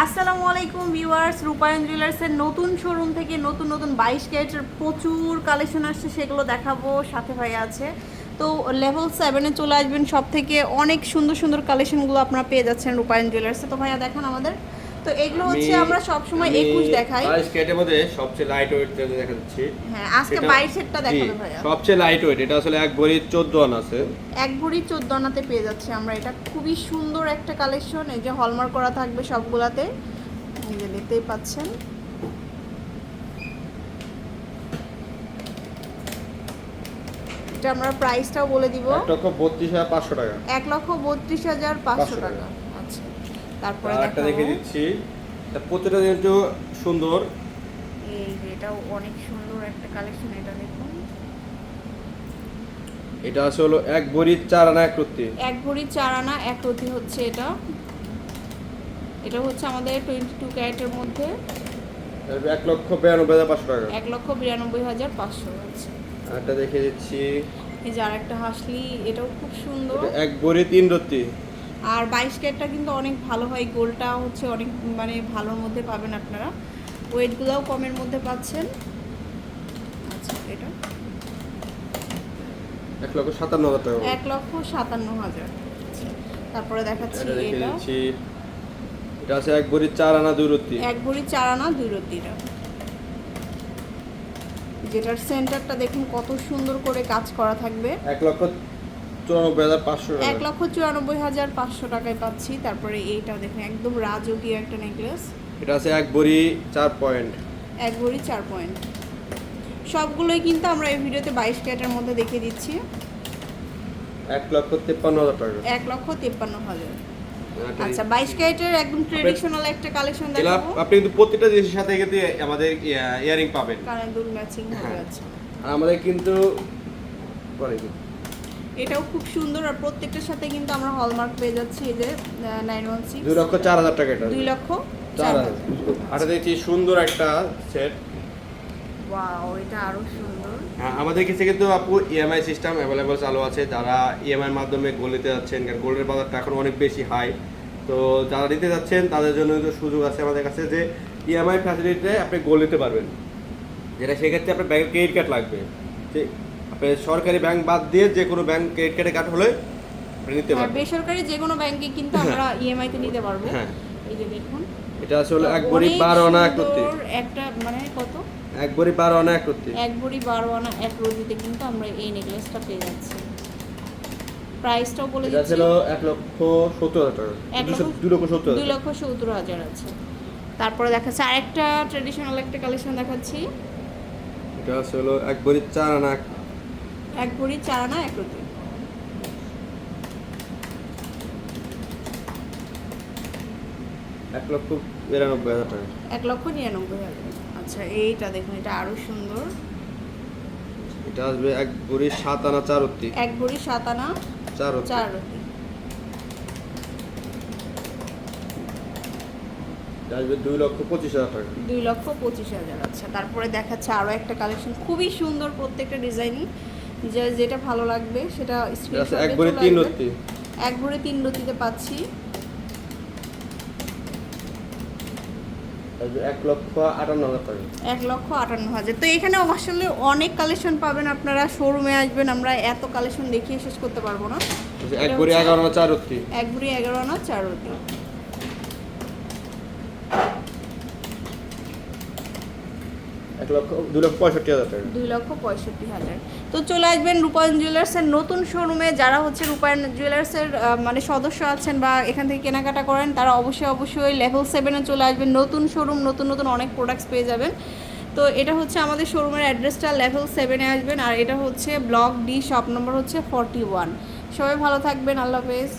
আসসালামু আলাইকুম ভিউয়ার্স, রূপায়ণ জুয়েলার্সের নতুন শোরুম থেকে নতুন নতুন বাইশ ক্যারেটের প্রচুর কালেকশন আসছে, সেগুলো দেখাবো, সাথে ভাই আছে। তো লেভেল সেভেনে চলে আসবেন সব থেকে অনেক সুন্দর সুন্দর কালেকশনগুলো আপনারা পেয়ে যাচ্ছেন রূপায়ণ জুয়েলার্সে তো ভাইয়া, দেখান আমাদের তো এগুলো হচ্ছে আমরা সবসময় একুশ দেখাই। বাইশ ক্যারেটের মধ্যে সবচেয়ে লাইট ওয়েট দেখা যাচ্ছে হ্যাঁ আজকে সেটা- বাইশেরটা দেখাবে ভাইয়া। সবচেয়ে লাইট ওয়েট এটা আসলে এক ভরি চোদ্দ আনা আছে। এক ভরি চোদ্দ আনাতে পেয়ে যাচ্ছি আমরা। এটা খুবই সুন্দর একটা কালেকশন এই যে হলমার্ক করা থাকবে সবগুলাতে। এই যে দেখতেই পাচ্ছেন। এটা আমরা প্রাইসটাও বলে দিব। এক লক্ষ বত্রিশ হাজার পাঁচশো টাকা। এক লক্ষ বত্রিশ হাজার পাঁচশো টাকা। তারপরে একটা দেখে দিচ্ছি। এটা প্রতিটা কিন্তু সুন্দর। এই যে এটাও অনেক সুন্দর একটা কালেকশন এটা দেখুন। এটা আসলে এক ভরি চার আনা এক রত্তি। এক ভরি চার আনা এক রতি হচ্ছে এটা। এটা হচ্ছে আমাদের টোয়েন্টি টু ক্যারেটের মধ্যে। এক লক্ষ বিরানব্বই হাজার পাঁচশো টাকা। এক লক্ষ বিরানব্বই হাজার পাঁচশো আছে আর একটা দেখে দিচ্ছি। এই যে আর একটা হাসলি এটাও খুব সুন্দর। এক ভরি তিন রত্তি। আর বাইশ ক্যারেটটা কিন্তু অনেক ভালো হয় গোলটা হচ্ছে অনেক মানে ভালোর মধ্যে পাবেন আপনারা। ওয়েটগুলোও কমের মধ্যে পাচ্ছেন। আচ্ছা এটা। এক লক্ষ সাতান্ন হাজার টাকা এক লক্ষ সাতান্ন হাজার। আচ্ছা, তারপরে দেখাচ্ছি এটা দেখে এটা। আছে এক ভরি চার আনা দুই রত্তি। এক ভরি চার আনা দুই রতিটা যেটার সেন্টারটা দেখুন কত সুন্দর করে কাজ করা থাকবে। এক লক্ষ চুরানব্বই হাজার পাঁচশো এক লক্ষ চুরানব্বই হাজার পাঁচশো টাকায় পাচ্ছি। তারপরে এইটাও দেখুন একদম রাজকীয় একটা নেকলেস এটা আছে এক ভরি চার পয়েন্ট এক ভরি চার পয়েন্ট সবগুলোই কিন্তু আমরা এই ভিডিওতে বাইশ ক্যারেটের মধ্যে দেখিয়ে দিচ্ছি। এক লক্ষ তেপ্পান্ন হাজার টাকা। এক লক্ষ তেপ্পান্ন হাজার। আচ্ছা বাইশ ক্যারেটের একদম একটা কালেকশন দেখাবো। আপনি কিন্তু প্রত্যেকটা জিনিসের সাথে কিন্তু আমাদের ইয়ারিং পাবেন। কানের দুল ম্যাচিং। আর আমাদের কিন্তু পরে? এটাও খুব সুন্দর আর প্রত্যেকটার সাথে কিন্তু আমরা হলমার্ক পেয়ে যাচ্ছি এই যে নাইন ওয়ান সিক্স দুই লক্ষ চার হাজার টাকা এটা। দুই লক্ষ চার হাজার। আটা দেখছি সুন্দর একটা সেট ওয়াও এটা আরও সুন্দর। হ্যাঁ, আমাদের কাছে কিন্তু আপু ইএমআই সিস্টেম অ্যাভেলেবল চালু আছে। যারা ইএমআই এর মাধ্যমে গোল্ড নিতে যাচ্ছেন কারণ গোল্ডের বাজারটা এখন অনেক বেশি হাই তো যারা নিতে যাচ্ছেন তাদের জন্য কিন্তু সুযোগ আছে আমাদের কাছে যে ইএমআই ফ্যাসিলিটিতে আপনি গোল্ড নিতে পারবেন। যেটা সেক্ষেত্রে আপনার ব্যাংকের ক্রেডিট কার্ড লাগবে। ঠিক। সরকারি ব্যাংক বাদ দিয়ে যে কোনো ব্যাংক ক্রেডিট কার্ডে কার্ড হলে নিতে আর পারবেন। বেসরকারি যে কোনো ব্যাংকে কিন্তু আমরা ইএমআই তে নিতে পারব। হ্যাঁ। এই যে দেখুন। এটা আসলে এক অনেক বারো আনা এক রত্তি একটা মানে কত? এক ভরি বারো আনা এক রত্তি এক ভরি বারো আনা এক রোজিতে কিন্তু আমরা এই নেকলেসটা পেয়ে যাচ্ছি। প্রাইসটাও বলে এটা দিচ্ছি। ছিল এক লক্ষ সত্তর হাজার টাকা। এক লক্ষ- দুই লক্ষ সত্তর দুই হাজার। লক্ষ সত্তর হাজার আছে। তারপরে দেখাচ্ছে আরেকটা ট্রেডিশনাল একটা কালেকশন দেখাচ্ছি। এটা আছে হলো এক ভরি চার আনা এক ভরি চার আনা এক রতি এক লক্ষ বিরানব্বই হাজার টাকা। এক লক্ষ নিরানব্বই হাজার। আচ্ছা এইটা দেখুন এটা আরও সুন্দর। এটা আসবে এক ভরি সাত আনা চার অত্তি এক ভরি সাত আনা চার চার রতি আসবে দুই লক্ষ পঁচিশ হাজার টাকা। দুই লক্ষ পঁচিশ হাজার আচ্ছা। তারপরে দেখাচ্ছে আরও একটা কালেকশন খুবই সুন্দর প্রত্যেকটা ডিজাইনই যে যেটা ভালো লাগবে সেটা এটা এক ভরি তিন। অত্তি এক ভরি তিন রতিতে পাচ্ছি। এক লক্ষ আটান্ন হাজার এক লক্ষ আটান্ন হাজার। তো এখানে আসলে অনেক কালেকশন পাবেন আপনারা। শোরুমে আসবেন আমরা এত কালেকশন দেখিয়ে শেষ করতে পারব না। আচ্ছা, এক ভরি এগারো চার অত্তি এক ভরি এগারো চার রতি। দুই লক্ষ পঁয়ষট্টি হাজার। তো চলে আসবেন রূপায়ণ জুয়েলার্সের নতুন শোরুমে। যারা হচ্ছে রূপায়ণ জুয়েলার্সের মানে সদস্য আছেন বা এখান থেকে কেনাকাটা করেন, তারা অবশ্যই অবশ্যই লেভেল সেভেনে চলে আসবেন। নতুন শোরুম, নতুন নতুন অনেক প্রোডাক্টস পেয়ে যাবেন। তো এটা হচ্ছে আমাদের শোরুমের অ্যাড্রেসটা লেভেল সেভেনে আসবেন। আর এটা হচ্ছে ব্লক ডি শপ নম্বর হচ্ছে ফর্টি ওয়ান সবাই ভালো থাকবেন। আল্লাহ হাফেজ।